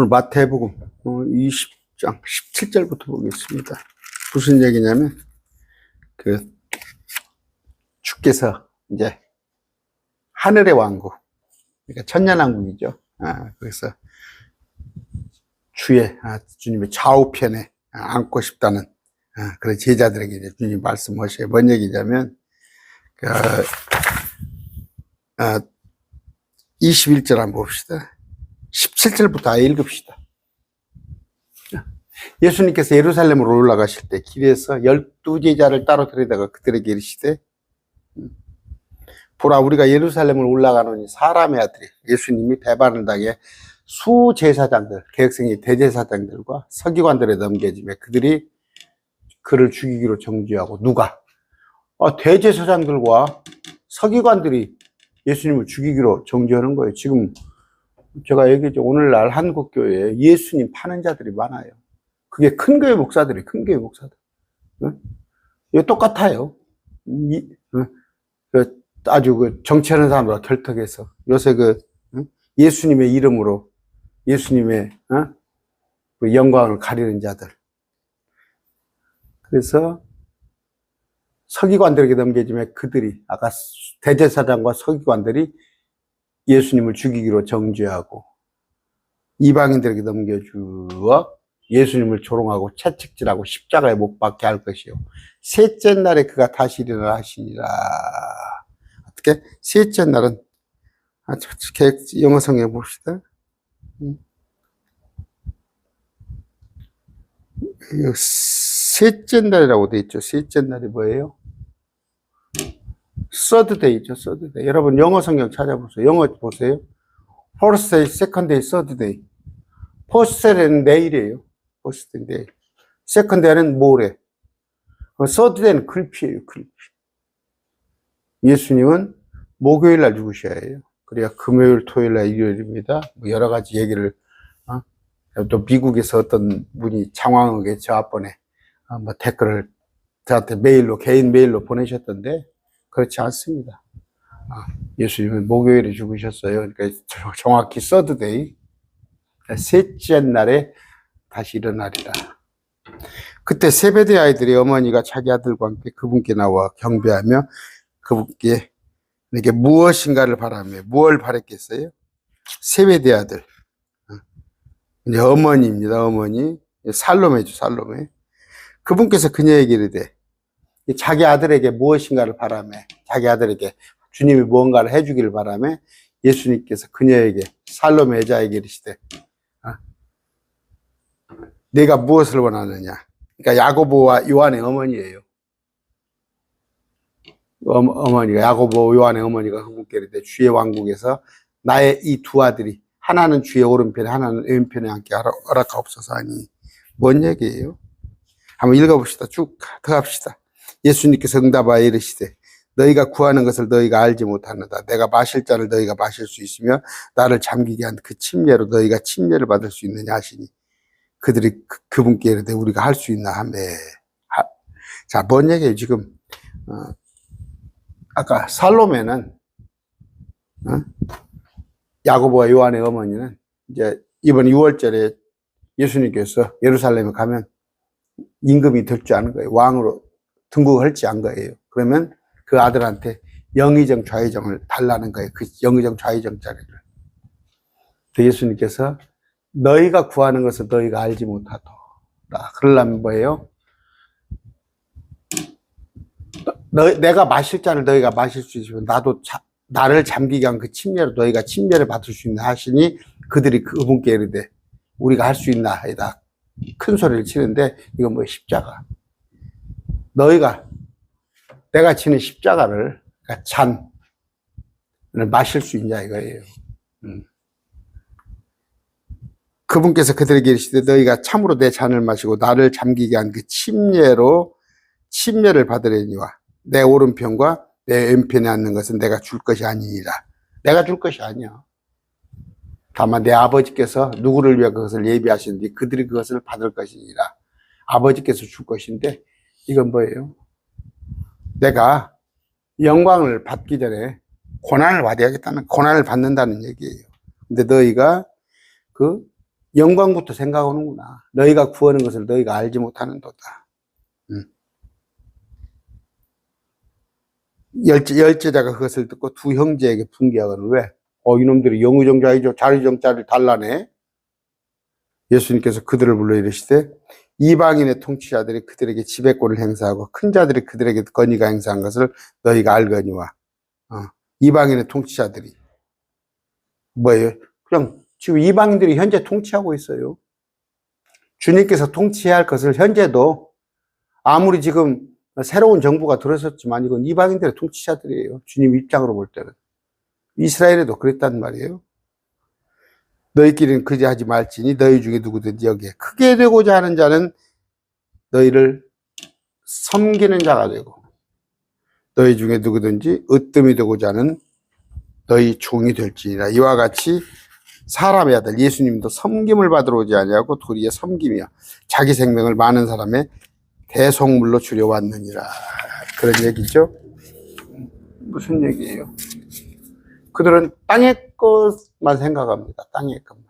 오늘 마태복음 20장 17절부터 보겠습니다. 무슨 얘기냐면 그 주께서 이제 하늘의 왕국, 그러니까 천년왕국이죠. 아, 그래서 주의 아, 주님의 좌우편에 아, 앉고 싶다는 아, 그런 제자들에게 이제 주님 말씀하셔요. 뭔 얘기냐면 그, 아, 21절 한번 봅시다. 17절부터 아예 읽읍시다. 예수님께서 예루살렘으로 올라가실 때 길에서 열두 제자를 따로 데려다가 그들에게 이르시되 보라 우리가 예루살렘을 올라가노니 사람의 아들이 예수님이 배반을 당해 수제사장들 개혁생의 대제사장들과 서기관들에 넘겨지며 그들이 그를 죽이기로 정죄하고 누가 어, 대제사장들과 서기관들이 예수님을 죽이기로 정죄하는 거예요. 지금 제가 얘기했죠. 오늘날 한국 교회에 예수님 파는 자들이 많아요. 그게 큰 교회 목사들이 큰 교회 목사들. 응? 이거 똑같아요. 이, 응? 그 아주 그 정치하는 사람들과 결탁해서 요새 그 응? 예수님의 이름으로 예수님의 어? 그 영광을 가리는 자들. 그래서 서기관들에게 넘겨지면 그들이 아까 대제사장과 서기관들이 예수님을 죽이기로 정죄하고 이방인들에게 넘겨주어 예수님을 조롱하고 채찍질하고 십자가에 못 박게 할 것이요. 셋째 날에 그가 다시 일어나 하시니라. 어떻게? 셋째 날은, 아, 저, 저, 영어 성경 봅시다. 음. 셋째 날이라고 돼 있죠. 셋째 날이 뭐예요? 서드데이죠, 서드데이. 여러분, 영어 성경 찾아보세요. 영어 보세요. Third day. First day는 내일이에요. Day, 내일. Day는 모레. day는 글피예요, 글피. 예수님은 목요일 날 죽으셔야 해요. 그래야 금요일, 토요일 날 일요일입니다. 뭐 여러 가지 얘기를, 어? 또 미국에서 어떤 분이 장황하게 저 앞번에, 어, 뭐 댓글을 저한테 메일로, 개인 메일로 보내셨던데, 그렇지 않습니다. 아, 예수님은 목요일에 죽으셨어요. 그러니까 정확히 서드데이 셋째 날에 다시 일어나리라. 그때 세베대 아이들의 어머니가 자기 아들과 함께 그분께 나와 경배하며 그분께 이게 무엇인가를 바라며 무엇을 바랬겠어요? 세베대 아들. 어, 이제 어머니입니다. 어머니. 살로메죠, 살로메. 그분께서 그녀에게 이르되 자기 아들에게 무엇인가를 바라며 자기 아들에게 주님이 무언가를 해주기를 바라며 예수님께서 그녀에게 살로메 여자에게 이르시되 어? 내가 무엇을 원하느냐 그러니까 야고보와 요한의 어머니예요 어머, 어머 니가 야고보 요한의 어머니가 그분께 이르되 주의 왕국에서 나의 이 두 아들이 하나는 주의 오른편에 하나는 왼편에 하라- 허락하옵소서 하니 뭔 얘기예요? 한번 읽어봅시다 쭉 들어갑시다 예수님께서 응답하여 이르시되 너희가 구하는 것을 너희가 알지 못하는다. 내가 마실 잔을 너희가 마실 수 있으며 나를 잠기게 한 그 침례로 너희가 침례를 받을 수 있느냐 하시니 그들이 그, 분께 이르되 우리가 할 수 있나 하매 하- 자, 뭔 얘기예요? 지금 어, 아까 살로메는 어? 야고보와 요한의 어머니는 이제 이번 6월절에 예수님께서 예루살렘에 가면 임금이 될 줄 아는 거예요. 왕으로 등극을 할지 안 거예요. 그러면 그 아들한테 영의정 좌의정을 달라는 거예요. 그 영의정 좌의정 자리를. 그 예수님께서 너희가 구하는 것을 너희가 알지 못하도다. 그러려면 뭐예요? 너, 내가 마실 잔을 너희가 마실 수 있으면 나도 자, 나를 잠기게 한 그 침례로 너희가 침례를 받을 수 있나 하시니 그들이 그분께 이르되 우리가 할 수 있나 하이다. 큰 소리를 치는데 이건 뭐 십자가. 너희가 내가 치는 십자가를 그러니까 잔을 마실 수 있냐 이거예요. 음. 그분께서 그들에게 이르시되 너희가 참으로 내 잔을 마시고 나를 잠기게 한 그 침례로 침례를 받으려니와 내 오른편과 내 왼편에 앉는 것은 내가 줄 것이 아니니라. 내가 줄 것이 아니야. 다만 내 아버지께서 누구를 위해 그것을 예비하시는데 그들이 그것을 받을 것이니라. 아버지께서 줄 것인데 이건 뭐예요? 내가 영광을 받기 전에 고난을 받아야겠다는 고난을 받는다는 얘기예요. 근데 너희가 그 영광부터 생각하는구나. 너희가 구하는 것을 너희가 알지 못하는도다. 음. 열제, 열제자가 그것을 듣고 두 형제에게 분개하거든. 왜? 어, 이놈들이 영의정자이죠. 자의정자를 달라내. 예수님께서 그들을 불러 이르시되 이방인의 통치자들이 그들에게 지배권을 행사하고 큰 자들이 그들에게 권위가 행사한 것을 너희가 알거니와 어, 이방인의 통치자들이 뭐예요? 그냥 지금 이방인들이 현재 통치하고 있어요. 주님께서 통치해야 할 것을 현재도 아무리 지금 새로운 정부가 들어섰지만 이건 이방인들의 통치자들이에요. 주님 입장으로 볼 때는. 이스라엘에도 그랬단 말이에요. 너희끼리는 그지 하지 말지니 너희 중에 누구든지 여기에 크게 되고자 하는 자는 너희를 섬기는 자가 되고 너희 중에 누구든지 으뜸이 되고자 하는 너희 종이 될지니라. 이와 같이 사람의 아들 예수님도 섬김을 받으러 오지 아니하고 도리에 섬김이야 자기 생명을 많은 사람의 대속물로 주려 왔느니라. 그런 얘기죠? 무슨 얘기예요 그들은 땅의 것만 생각합니다 땅의 것만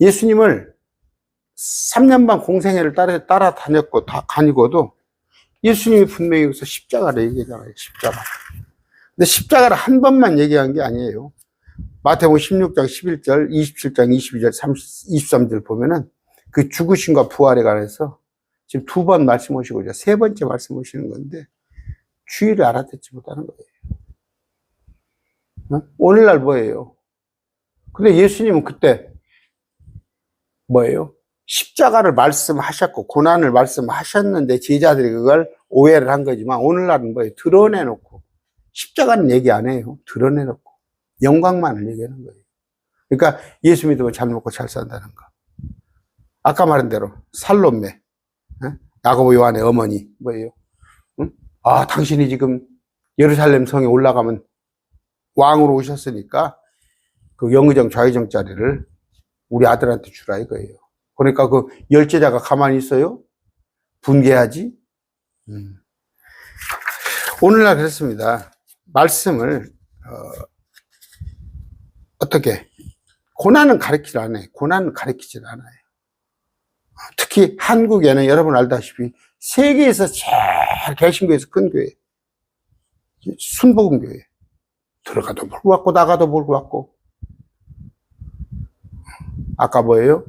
예수님을 3년 반 공생애를 따라, 따라다녔고 다 다니고도 예수님이 분명히 여기서 십자가를 얘기하잖아요 십자가 근데 십자가를 한 번만 얘기한 게 아니에요. 마태복음 16장 11절, 27장 22절, 30, 23절 보면은 그 죽으심과 부활에 관해서 지금 두 번 말씀하시고 이제 세 번째 말씀하시는 건데 주의를 알아듣지 못하는 거예요. 어? 오늘날 뭐예요? 근데 예수님은 그때 뭐예요? 십자가를 말씀하셨고 고난을 말씀하셨는데 제자들이 그걸 오해를 한 거지만 오늘날은 뭐예요? 드러내놓고 십자가는 얘기 안 해요. 드러내놓고. 영광만을 얘기하는 거예요. 그러니까 예수 믿으면 잘 먹고 잘 산다는 거. 아까 말한 대로 살롬매, 어? 야고보 요한의 어머니 뭐예요? 응? 아 당신이 지금 예루살렘 성에 올라가면 왕으로 오셨으니까 그 영의정 좌의정 자리를 우리 아들한테 주라 이거예요. 그러니까 그 열제자가 가만히 있어요? 분개하지? 음. 오늘날 그렇습니다. 말씀을 어, 떻게 고난은 가르치지 않아요. 고난은 가르치지 않아요. 특히 한국에는 여러분 알다시피 세계에서 제일 개신교에서 큰 교회 순복음교회 들어가도 몰고 왔고 나가도 몰고 왔고 아까 뭐예요?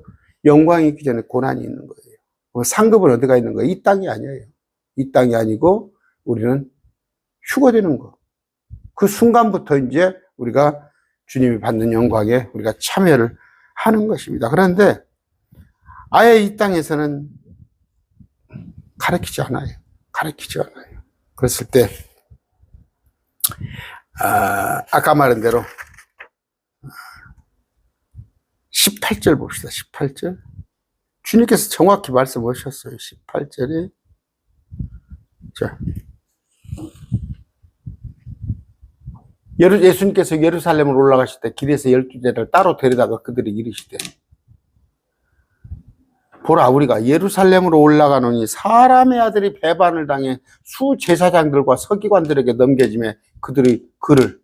영광이 있기 전에 고난이 있는 거예요. 그 상급은 어디가 있는 거예요? 이 땅이 아니에요. 이 땅이 아니고 우리는 휴거되는 거. 그 순간부터 이제 우리가 주님이 받는 영광에 우리가 참여를 하는 것입니다. 그런데 아예 이 땅에서는 가르치지 않아요. 가르치지 않아요. 그랬을 때, 아, 아까 말한 대로 18절 봅시다. 18절. 주님께서 정확히 말씀하셨어요. 18절에. 자. 예수님께서 예루살렘을 올라가실 때 길에서 열두 제를 따로 데려다가 그들이 이르시되 보라 우리가 예루살렘으로 올라가노니 사람의 아들이 배반을 당해 수 제사장들과 서기관들에게 넘겨짐에 그들이 그를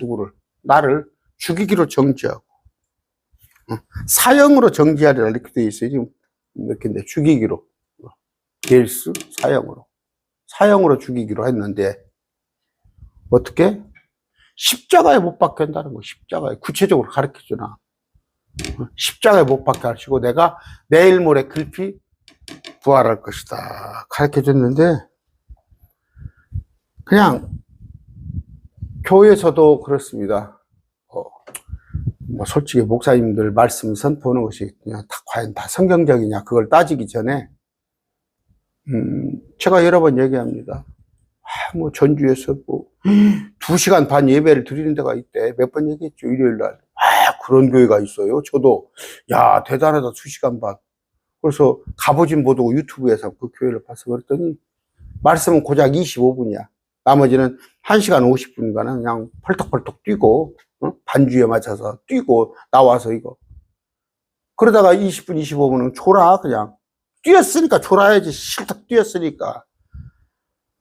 누구를? 나를 죽이기로 정지하고 어, 사형으로 정지하리라 이렇게 되어 있어요. 지금 몇 개인데 죽이기로. 겔스 사형으로. 사형으로 죽이기로 했는데 어떻게? 십자가에 못 박게 한다는 거, 십자가에. 구체적으로 가르쳐 주나. 십자가에 못 박게 하시고 내가 내일 모레 글피 부활할 것이다. 가르쳐 줬는데, 그냥, 교회에서도 그렇습니다. 어, 뭐 솔직히 목사님들 말씀 선포하는 것이 그냥 다, 과연 다 성경적이냐, 그걸 따지기 전에, 음, 제가 여러 번 얘기합니다. 아, 뭐 전주에서 뭐 두 시간 반 예배를 드리는 데가 있대. 몇 번 얘기했죠 일요일 날. 아 그런 교회가 있어요. 저도 야 대단하다 두 시간 반. 그래서 가보진 못하고 유튜브에서 그 교회를 봐서 그랬더니 말씀은 고작 25분이야. 나머지는 1시간 50분간은 그냥 펄떡펄떡 뛰고 어? 반주에 맞춰서 뛰고 나와서 이거. 그러다가 20분 25분은 졸아 그냥. 뛰었으니까 졸아야지 실컷 뛰었으니까.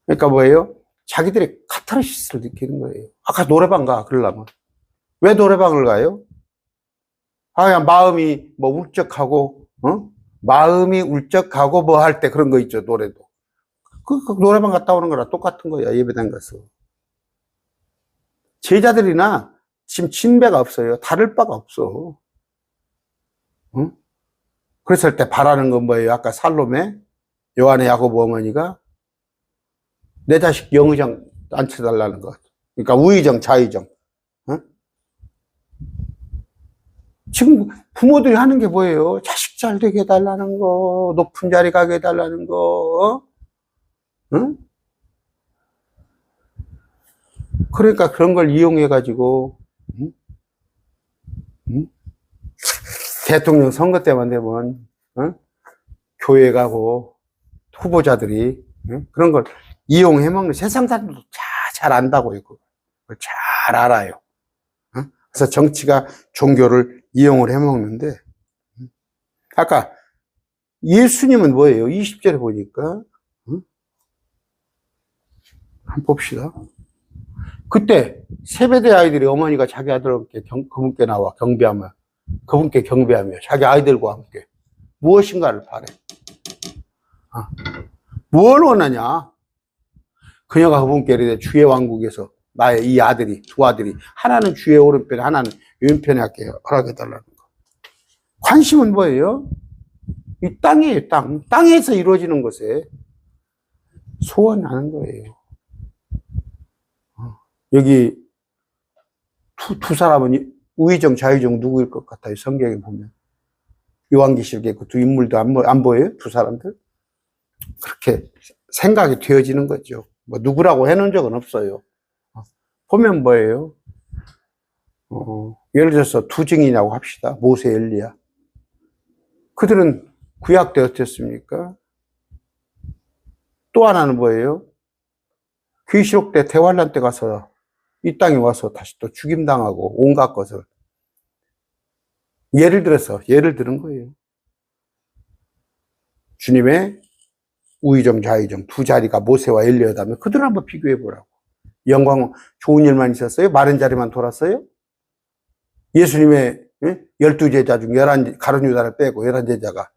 그러니까 뭐예요? 자기들의 카타르시스를 느끼는 거예요. 아까 노래방 가, 그러려면. 왜 노래방을 가요? 아, 그냥 마음이 뭐 울적하고, 어? 마음이 울적하고 뭐 할 때 그런 거 있죠, 노래도. 그, 그 노래방 갔다 오는 거랑 똑같은 거야, 예배당 가서. 제자들이나 지금 진배가 없어요. 다를 바가 없어. 응? 그랬을 때 바라는 건 뭐예요? 아까 살롬에 요한의 야고보 어머니가 내 자식 영의정 앉혀달라는 것. 그러니까 우의정, 자의정. 응? 지금 부모들이 하는 게 뭐예요? 자식 잘 되게 해달라는 거, 높은 자리 가게 해달라는 거, 응? 그러니까 그런 걸 이용해가지고, 응? 응? 대통령 선거 때만 되면, 응? 교회 가고, 후보자들이, 응? 그런 걸 이용해 먹는 세상 사람들도 다잘 안다고요. 그걸 잘 알아요. 응? 그래서 정치가 종교를 이용을 해 먹는데, 아까 예수님은 뭐예요? 20절에 보니까, 응? 한번 봅시다. 그때 세배대 아이들이 어머니가 자기 아들께 경, 그분께 나와 경배하며 그분께 경배하며 자기 아이들과 함께 무엇인가를 바래. 아, 뭘 원하냐? 그녀가 그분께 이르되 주의 왕국에서 나의 이 아들이 두 아들이 하나는 주의 오른편에 하나는 왼편에 할게 허락해 달라는 거. 관심은 뭐예요? 이 땅이에요, 땅. 땅에서 이루어지는 것에 소원하는 거예요. 여기 두, 두 사람은 우의정, 자의정 누구일 것 같아요? 성경에 보면. 요한계시록에 그 두 인물도 안, 보- 안 보여요? 두 사람들? 그렇게 생각이 되어지는 거죠. 뭐 누구라고 해놓은 적은 없어요. 어, 보면 뭐예요? 어, 예를 들어서 두 증인이라고 합시다. 모세, 엘리야. 그들은 구약 때 어땠습니까? 또 하나는 뭐예요? 귀시록 때 대환란 때 가서 이 땅에 와서 다시 또 죽임당하고 온갖 것을 예를 들어서 예를 들은 거예요. 주님의 우의정 좌의정 두 자리가 모세와 엘리야다면 그들을 한번 비교해 보라고. 영광 좋은 일만 있었어요? 마른 자리만 돌았어요? 예수님의 예? 열두 제자 중 열한 가룟 유다를 빼고 열한 제자가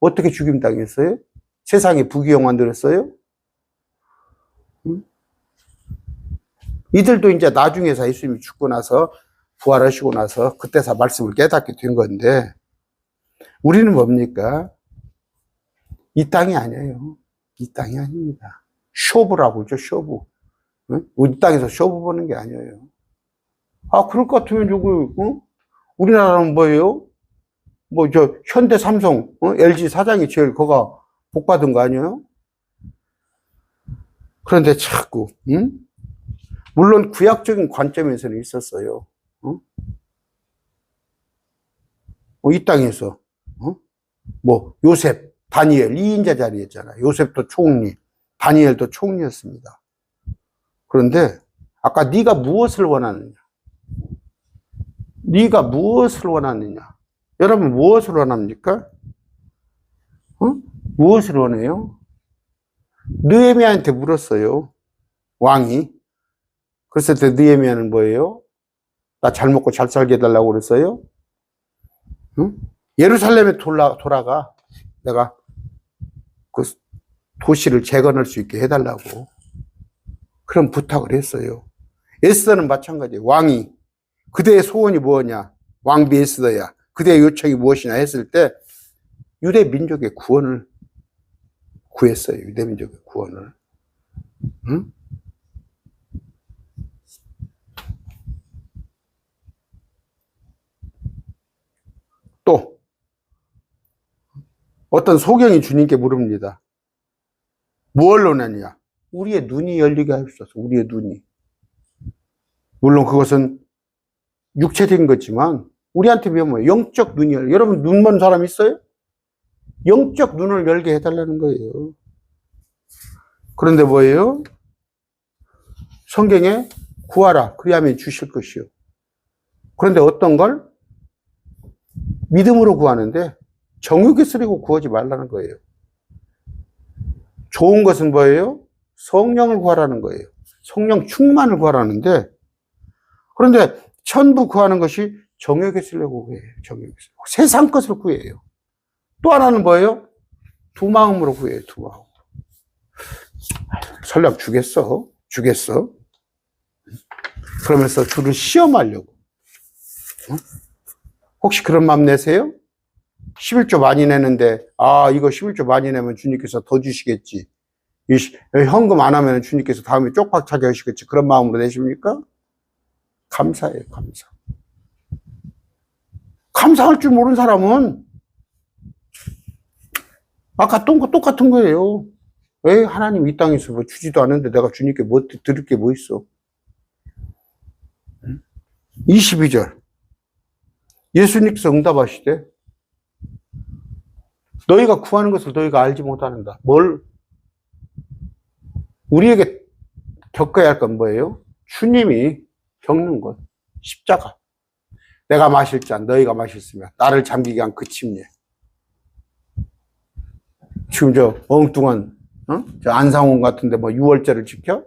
어떻게 죽임 당했어요? 세상에 부귀영 만들었어요? 이들도 이제 나중에서 예수님이 죽고 나서 부활하시고 나서 그때서 말씀을 깨닫게 된 건데 우리는 뭡니까? 이 땅이 아니에요. 이 땅이 아닙니다. 쇼부라고 그러죠, 쇼부. 응? 우리 땅에서 쇼부 보는 게 아니에요. 아, 그럴 것 같으면 저거, 응? 우리나라는 뭐예요? 뭐, 저, 현대 삼성, 어? LG 사장이 제일 거가 복 받은 거 아니에요? 그런데 자꾸, 응? 물론 구약적인 관점에서는 있었어요. 어? 어, 이 땅에서 어? 뭐 요셉, 다니엘 2인자 자리였잖아요. 요셉도 총리, 다니엘도 총리였습니다. 그런데 아까 네가 무엇을 원하느냐? 네가 무엇을 원하느냐? 여러분 무엇을 원합니까? 어? 무엇을 원해요? 느헤미야한테 물었어요. 왕이. 그랬을 때 느헤미야는 뭐예요? 나 잘 먹고 잘 살게 해달라고 그랬어요? 응? 예루살렘에 돌아, 돌아가. 내가 그 도시를 재건할 수 있게 해달라고. 그런 부탁을 했어요. 에스더는 마찬가지예요. 왕이 그대의 소원이 뭐냐? 왕비 에스더야. 그대의 요청이 무엇이냐 했을 때 유대 민족의 구원을 구했어요. 유대 민족의 구원을. 응? 또 어떤 소경이 주님께 물읍니다. 무얼 원하냐? 우리의 눈이 열리게 하옵소서. 우리의 눈이. 물론 그것은 육체적인 거지만 우리한테 배우면 뭐예요? 영적 눈이 열. 여러분 눈 먼 사람 있어요? 영적 눈을 열게 해달라는 거예요. 그런데 뭐예요? 성경에 구하라. 그리하면 주실 것이요. 그런데 어떤 걸 믿음으로 구하는데 정욕에 쓰리고 구하지 말라는 거예요. 좋은 것은 뭐예요? 성령을 구하라는 거예요. 성령 충만을 구하라는데 그런데 천부 구하는 것이 정욕에 쓰려고 구해요. 정욕에 쓰려고. 세상 것을 구해요. 또 하나는 뭐예요? 두 마음으로 구해요. 두 마음. 설령 주겠어. 주겠어. 그러면서 주를 시험하려고. 응? 혹시 그런 마음 내세요? 11조 많이 내는데, 아, 이거 11조 많이 내면 주님께서 더 주시겠지. 현금 안 하면 주님께서 다음에 쪽박 차게 하시겠지. 그런 마음으로 내십니까? 감사해요, 감사. 감사할 줄 모르는 사람은 아까 똑같은 거예요. 왜 하나님 이 땅에서 뭐 주지도 않는데 내가 주님께 뭐 드- 드릴 게 뭐 있어? 22절. 예수님께서 응답하시되 너희가 구하는 것을 너희가 알지 못하는다. 뭘 우리에게 겪어야 할 건 뭐예요? 주님이 겪는 것. 십자가. 내가 마실 잔 너희가 마셨으면 나를 잠기게 한 그 침례. 지금 저 엉뚱한 어? 저 안상훈 같은데 뭐 6월절을 지켜?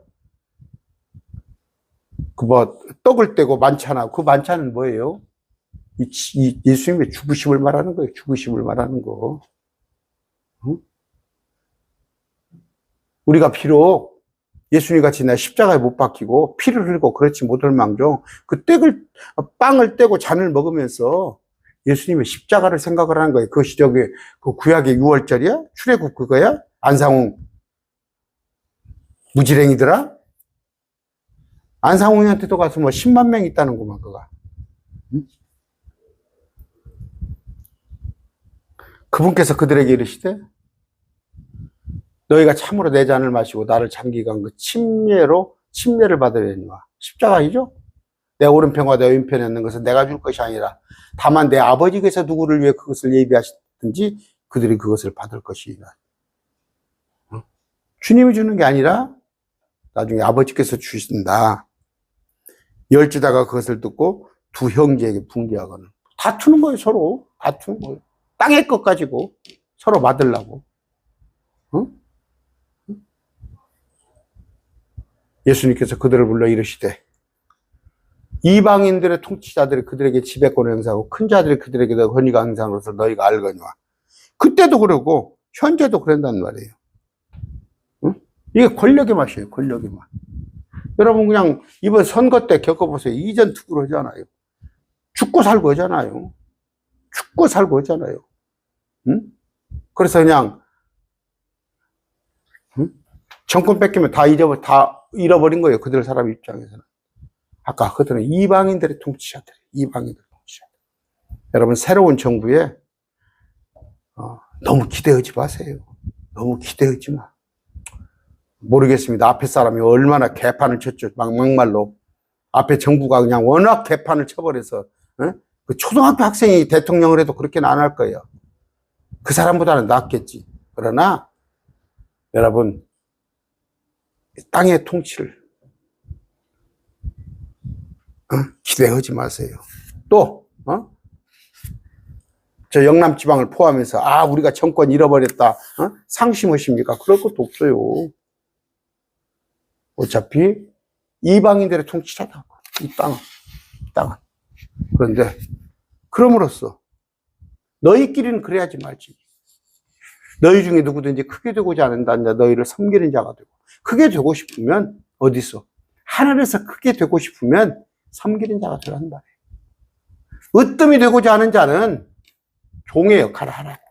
그 뭐 떡을 떼고 만찬하고 그 만찬은 뭐예요? 이, 치- 이 예수님의 죽으심을 말하는 거예요. 죽으심을 말하는 거. 응? 우리가 비록 예수님 같이 내 십자가에 못 박히고 피를 흘리고 그렇지 못할 망정 그 떡을 빵을 떼고 잔을 먹으면서 예수님의 십자가를 생각을 하는 거예요. 그것이 저기 그 구약의 6월절이야? 출애굽 그거야? 안상웅 무지랭이더라? 안상웅이한테도 가서 뭐 10만 명 있다는 거만 그가. 응? 그분께서 그들에게 이르시되 너희가 참으로 내 잔을 마시고 나를 한그 침례로 침례를 받으려니와 십자가이죠? 내 오른편과 내 왼편에 있는 것은 내가 줄 것이 아니라 다만 내 아버지께서 누구를 위해 그것을 예비하셨든지 그들이 그것을 받을 것이라. 어? 주님이 주는 게 아니라 나중에 아버지께서 주신다. 열지다가 그것을 듣고 두 형제에게 붕괴하거든. 다투는 거예요, 서로. 다투는 거예요. 땅의 것 가지고 서로 받으려고. 응? 예수님께서 그들을 불러 이르시되 이방인들의 통치자들이 그들에게 지배권을 행사하고 큰 자들이 그들에게 더 권위가 행사하로서 너희가 알거니와 그때도 그러고 현재도 그런단 말이에요. 응? 이게 권력의 맛이에요. 권력의 맛. 여러분 그냥 이번 선거 때 겪어보세요. 이전 투구를 하잖아요. 죽고 살고 하잖아요. 죽고 살고 하잖아요. 응? 그래서 그냥 응? 정권 뺏기면 다 잊어버 다 잃어버린 거예요. 그들 사람 입장에서는. 아까 그들은 이방인들의 통치자들, 이방인들의 통치자들. 여러분 새로운 정부에 어, 너무 기대하지 마세요. 너무 기대하지 마. 모르겠습니다. 앞에 사람이 얼마나 개판을 쳤죠. 막, 막말로. 앞에 정부가 그냥 워낙 개판을 쳐버려서, 어? 그 초등학교 학생이 대통령을 해도 그렇게는 안 할 거예요. 그 사람보다는 낫겠지. 그러나, 여러분, 땅의 통치를, 어? 기대하지 마세요. 또, 어? 저 영남 지방을 포함해서, 아, 우리가 정권 잃어버렸다. 어? 상심하십니까? 그럴 것도 없어요. 어차피 이방인들의 통치자다. 이 땅은. 이 땅은. 그런데, 그럼으로써 너희끼리는 그래야지 말지. 너희 중에 누구든지 크게 되고자 않는다. 너희를 섬기는 자가 되고. 크게 되고 싶으면, 어디서? 하늘에서 크게 되고 싶으면 섬기는 자가 되란 말이에요. 으뜸이 되고자 하는 자는 종의 역할을 하라고.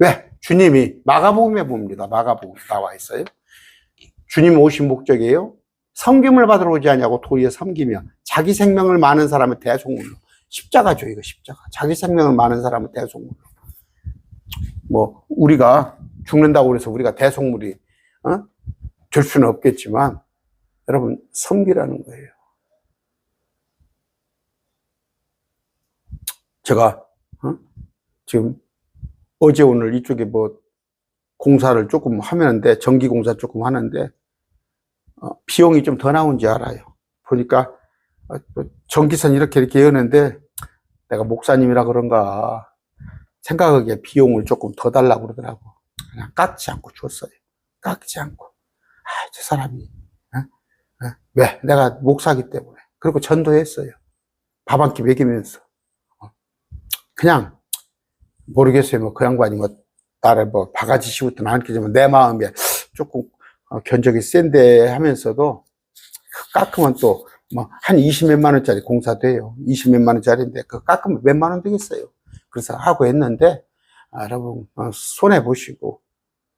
왜? 주님이 마가복음에 봅니다. 마가복음 나와 있어요. 주님 오신 목적이에요. 섬김을 받으러 오지 않냐고 도리어 섬기며 자기 생명을 많은 사람은 대속물로 십자가죠 이거 십자가 자기 생명을 많은 사람은 대속물로 뭐 우리가 죽는다고 해서 우리가 대속물이 어? 될 수는 없겠지만 여러분 섬기라는 거예요. 제가 어? 지금 어제 오늘 이쪽에 뭐 공사를 조금 하는데 전기 공사 조금 하는데 어, 비용이 좀 더 나온지 알아요. 보니까 어, 뭐 전기선 이렇게 이렇게 여는데 내가 목사님이라 그런가 생각하기에 비용을 조금 더 달라고 그러더라고. 그냥 깎지 않고 줬어요. 깎지 않고. 아, 저 사람이. 어? 어? 왜? 내가 목사기 때문에. 그리고 전도했어요. 밥 한 끼 먹이면서. 그냥 모르겠어요. 뭐 그 양반이 뭐 나를 뭐 바가지 씌우든 안 끼지만 내 마음에 조금 어, 견적이 센데 하면서도 깎으면 또 뭐 한 20몇만 원짜리 공사 돼요. 20몇만 원짜리인데 그 깎으면 몇만 원 되겠어요. 그래서 하고 했는데 아, 여러분 어, 손해 보시고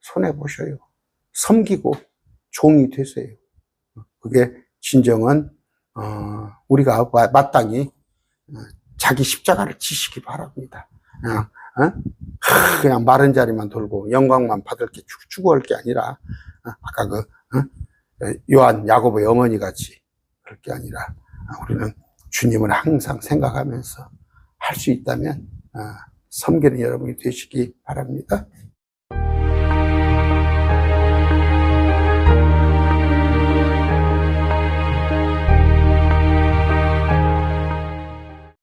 손해 보셔요. 섬기고 종이 되세요. 그게 진정은 어, 우리가 마- 마땅히 어, 자기 십자가를 지시기 바랍니다. 그냥, 어? 하, 그냥 마른 자리만 돌고 영광만 받을 게 추- 추구할 게 아니라 어, 아까 그 어? 요한 야고보의 어머니 같이 그럴 게 아니라 어, 우리는 주님을 항상 생각하면서 할 수 있다면 어, 섬기는 여러분이 되시기 바랍니다.